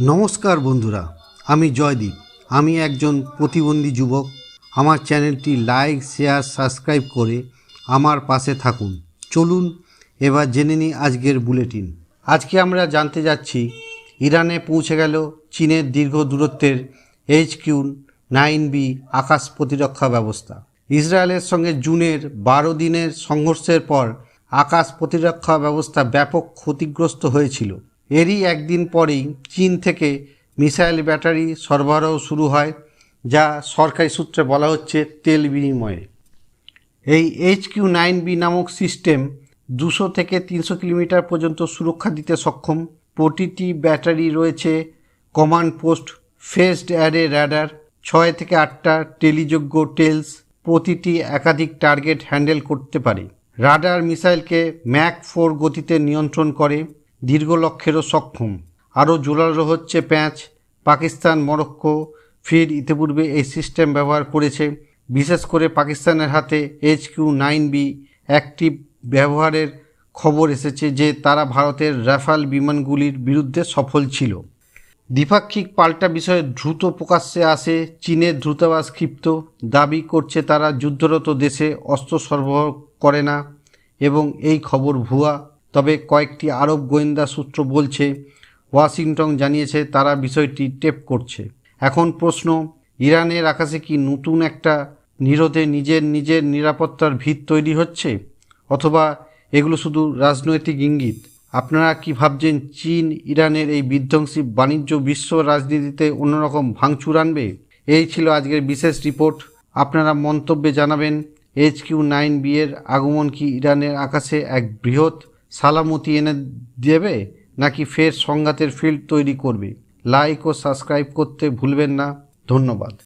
নমস্কার বন্ধুরা, আমি জয়দীপ। আমি একজন প্রতিবন্ধী যুবক। আমার চ্যানেলটি লাইক, শেয়ার, সাবস্ক্রাইব করে আমার পাশে থাকুন। চলুন এবার জেনে নিই আজকের বুলেটিন। আজকে আমরা জানতে যাচ্ছি, ইরানে পৌঁছে গেল চীনের দীর্ঘ দূরত্বের এইচ কিউ নাইন বি আকাশ প্রতিরক্ষা ব্যবস্থা। ইসরায়েলের সঙ্গে জুনের বারো দিনের সংঘর্ষের পর আকাশ প্রতিরক্ষা ব্যবস্থা ব্যাপক ক্ষতিগ্রস্ত হয়েছিল। এরই একদিন পরেই চীন থেকে মিসাইল ব্যাটারি সরবরাহ শুরু হয়, যা সরকারি সূত্রে বলা হচ্ছে তেল বিনিময়ে। এই এইচ কিউ নাইন বি নামক সিস্টেম দুশো থেকে তিনশো কিলোমিটার পর্যন্ত সুরক্ষা দিতে সক্ষম। প্রতিটি ব্যাটারি রয়েছে command post, phased array radar, ছয় থেকে আটটা টেলিযোগ্য টেলস, প্রতিটি একাধিক টার্গেট হ্যান্ডেল করতে পারে। রাডার মিসাইলকে ম্যাক ফোর গতিতে নিয়ন্ত্রণ করে। দীর্ঘ লক্ষ্যেরও সক্ষম। আরও জোরালো হচ্ছে প্যাঁচ। পাকিস্তান, মরক্কো, ফির ইতিপূর্বে এই সিস্টেম ব্যবহার করেছে। বিশেষ করে পাকিস্তানের হাতে H Q nine B active ব্যবহারের খবর এসেছে যে তারা ভারতের রাফাল বিমানগুলির বিরুদ্ধে সফল ছিল। দ্বিপাক্ষিক পাল্টা বিষয়ে দ্রুত প্রকাশ্যে আসে চীনের দ্রুতাবাস ক্ষিপ্ত। দাবি করছে তারা যুদ্ধরত দেশে অস্ত্র সরবরাহ করে না এবং এই খবর ভুয়া। তবে কয়েকটি আরব গোয়েন্দা সূত্র বলছে, ওয়াশিংটন জানিয়েছে তারা বিষয়টি টেপ করছে। এখন প্রশ্ন, ইরানের আকাশে কি নতুন একটা নিরোধে নিজের নিজের নিরাপত্তার ভিত তৈরি হচ্ছে? অথবা এগুলো শুধু রাজনৈতিক ইঙ্গিত? আপনারা কি ভাবছেন, চীন ইরানের এই বিধ্বংসী বাণিজ্য বিশ্ব রাজনীতিতে অন্যরকম ভাঙচুর আনবে? এই ছিল আজকের বিশেষ রিপোর্ট। আপনারা মন্তব্যে জানাবেন, এইচ কিউ নাইন বি এর আগমন কি ইরানের আকাশে এক বৃহৎ সালামতি এনে দেবে নাকি ফের সংঘাতের ফিল্ড তৈরি করবে? লাইক ও সাবস্ক্রাইব করতে ভুলবেন না। ধন্যবাদ।